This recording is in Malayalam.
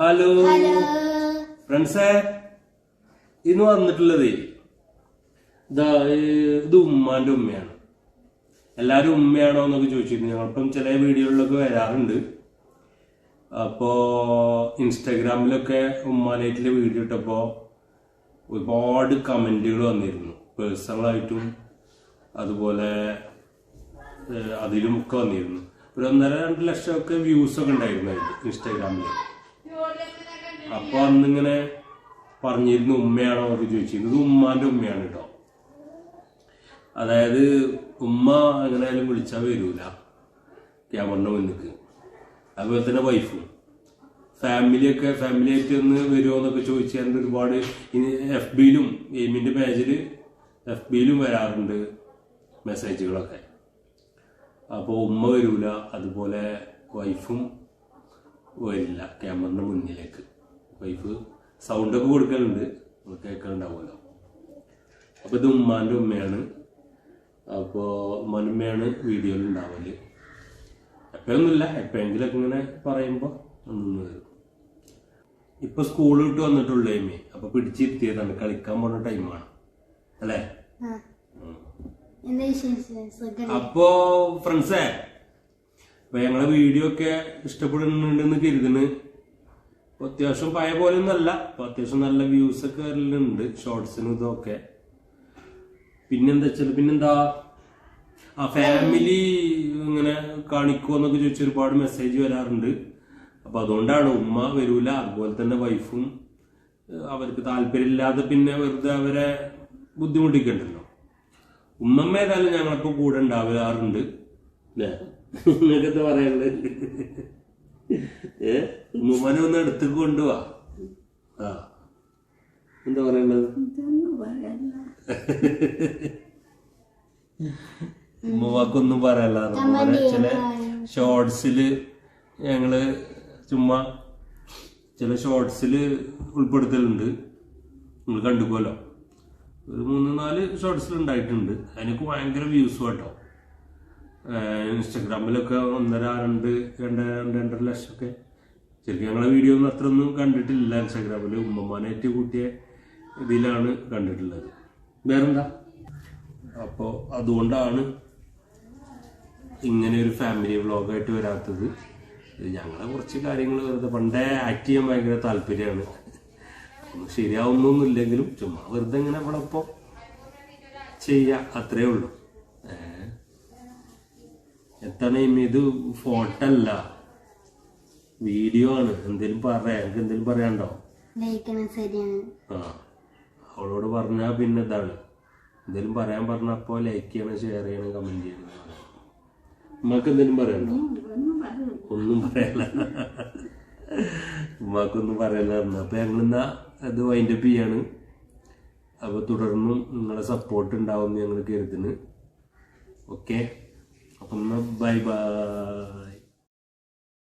ഹലോ. ഫ്രണ്ട്സേ ഇന്ന് വന്നിട്ടുള്ളത് ഇതാ ഉമ്മാന്റെ ഉമ്മയാണ്. എല്ലാരും ഉമ്മയാണോ എന്നൊക്കെ ചോദിച്ചിരുന്നു. ഞങ്ങളിപ്പം ചില വീഡിയോകളിലൊക്കെ വരാറുണ്ട്. അപ്പോ ഇൻസ്റ്റാഗ്രാമിലൊക്കെ ഉമ്മാനായിട്ടുള്ള വീഡിയോ ഇട്ടപ്പോ ഒരുപാട് കമന്റുകൾ വന്നിരുന്നു. പേഴ്സണലായിട്ടും അതുപോലെ അതിലും ഒക്കെ വന്നിരുന്നു. ഒരു ഒന്നര രണ്ട് ലക്ഷം ഒക്കെ വ്യൂസ് ഒക്കെ ഉണ്ടായിരുന്നു അതിൽ ഇൻസ്റ്റാഗ്രാമിൽ അപ്പൊ അന്നിങ്ങനെ പറഞ്ഞിരുന്നു ഉമ്മയാണോ? എന്നൊക്കെ ചോദിച്ചിരുന്നു. ഇത് ഉമ്മാന്റെ ഉമ്മയാണ് കേട്ടോ അതായത് ഉമ്മ എങ്ങനെയായാലും വിളിച്ചാൽ വരൂല. ക്യാമറിന്റെ മുന്നിക്ക് അതുപോലെ തന്നെ വൈഫും. ഫാമിലിയൊക്കെ ഫാമിലി ആയിട്ട് ഒന്ന് വരുമോ എന്നൊക്കെ ചോദിച്ചാൽ ഒരുപാട് ഇനി എഫ് ബിയിലും എയിമിന്റെ പേജിൽ എഫ് ബിയിലും വരാറുണ്ട് മെസ്സേജുകളൊക്കെ. അപ്പോൾ ഉമ്മ വരൂല അതുപോലെ വൈഫും വരില്ല ക്യാമറിന്റെ മുന്നിലേക്ക്. വൈഫ് സൗണ്ടൊക്കെ കൊടുക്കലുണ്ട്. നമ്മൾ കേൾക്കാനുണ്ടാവുമല്ലോ അപ്പോൾ ഇത് ഉമ്മാന്റെ ഉമ്മയാണ്. അപ്പോൾ ഉമ്മാനുമ്മയാണ് വീഡിയോയിൽ ഉണ്ടാവൽ. എപ്പോഴൊന്നുമില്ല. എപ്പോഴെങ്കിലൊക്കെ ഇങ്ങനെ പറയുമ്പോൾ ഒന്നും വരും ഇപ്പൊ സ്കൂൾ വിട്ട് വന്നിട്ടുള്ളൂ എമ്മി അപ്പൊ പിടിച്ചിരുത്തിയതാണ്. കളിക്കാൻ പോണ ടൈമാണ് അല്ലേ? അപ്പോ ഫ്രണ്ട്സേ അപ്പൊ ഞങ്ങളെ വീഡിയോ ഒക്കെ ഇഷ്ടപ്പെടുന്നുണ്ടെന്ന് കരുതുന്നു. അത്യാവശ്യം പഴയ പോലെ ഒന്നല്ല. അപ്പൊ അത്യാവശ്യം നല്ല വ്യൂസ് ഒക്കെ വരലുണ്ട് ഷോർട്സിനും ഇതൊക്കെ പിന്നെന്താ വെച്ചാൽ പിന്നെന്താ? ആ ഫാമിലി ഇങ്ങനെ കാണിക്കോ എന്നൊക്കെ ചോദിച്ച ഒരുപാട് മെസ്സേജ് വരാറുണ്ട്. അപ്പൊ അതുകൊണ്ടാണ് ഉമ്മ വരൂല അതുപോലെ തന്നെ വൈഫും അവർക്ക് താല്പര്യമില്ലാതെ പിന്നെ വെറുതെ അവരെ ബുദ്ധിമുട്ടിക്കണ്ടല്ലോ. ഉമ്മമ്മ ഏതായാലും ഞങ്ങളിപ്പോ കൂടെ ഉണ്ടാവാറുണ്ട്. അല്ലേ നിങ്ങൾക്ക് എന്താ പറയാനുള്ളത്? ഏ? ഉമ്മമാനെ ഒന്ന് എടുത്തു കൊണ്ടുപോവാ ആ. എന്താ പറയണത്? ഉമ്മവാക്കൊന്നും പറയല്ല. ചില ഷോർട്സിൽ ഞങ്ങൾ ചുമ്മാ ചില ഷോർട്സിൽ ഉൾപ്പെടുത്തലുണ്ട്. നിങ്ങൾ കണ്ടുപോലോ ഒരു മൂന്ന് നാല് ഷോർട്സിൽ ഉണ്ടായിട്ടുണ്ട്. അതിനൊക്കെ ഭയങ്കര വ്യൂസ് കേട്ടോ ഇൻസ്റ്റഗ്രാമിലൊക്കെ ഒന്നര രണ്ട് രണ്ട് രണ്ട് രണ്ടര ലക്ഷം ഒക്കെ ശരിക്കും ഞങ്ങളെ വീഡിയോ ഒന്നും അത്ര ഒന്നും കണ്ടിട്ടില്ല. ഇൻസ്റ്റഗ്രാമിൽ ഉമ്മമാനായിട്ട് കൂട്ടിയ ഇതിലാണ് കണ്ടിട്ടുള്ളത്. വേറെന്താ? അപ്പോൾ അതുകൊണ്ടാണ് ഇങ്ങനെ ഒരു ഫാമിലി വ്ളോഗായിട്ട് വരാത്തത്. ഞങ്ങളെ കുറച്ച് കാര്യങ്ങൾ വെറുതെ പണ്ടേ ആക്ട് ചെയ്യാൻ ഭയങ്കര താല്പര്യമാണ്. ഒന്നും ശരിയാവുന്നൊന്നുമില്ലെങ്കിലും ചുമ്മാ വെറുതെ ഇങ്ങനെ ഇവിടെ ഇപ്പോൾ ചെയ്യുക അത്രേ ഉള്ളൂ. എത്താണ് ഇത് ഫോട്ടോ അല്ല വീഡിയോ ആണ്. എന്തേലും പറയാ. എനിക്ക് എന്തേലും പറയാണ്ടോ ആ. അവളോട് പറഞ്ഞാ പിന്നെ ഇതാണ്. എന്തേലും പറയാൻ പറഞ്ഞ അപ്പോൾ ലൈക്ക് ചെയ്യണം ഷെയർ ചെയ്യണം കമന്റ് ചെയ്യണം ഉമ്മക്ക് എന്തേലും പറയണ്ടോ ഒന്നും പറയല്ല. ഉമ്മാക്കൊന്നും പറഞ്ഞു അപ്പൊ ഞങ്ങളിന്നാ അത് വൈൻഡപ്പ് ചെയ്യാണ്. അപ്പൊ തുടർന്നും നിങ്ങളെ സപ്പോർട്ട് ഉണ്ടാവും ഞങ്ങൾ കരുതുന്നു. ഓക്കെ バイバイ。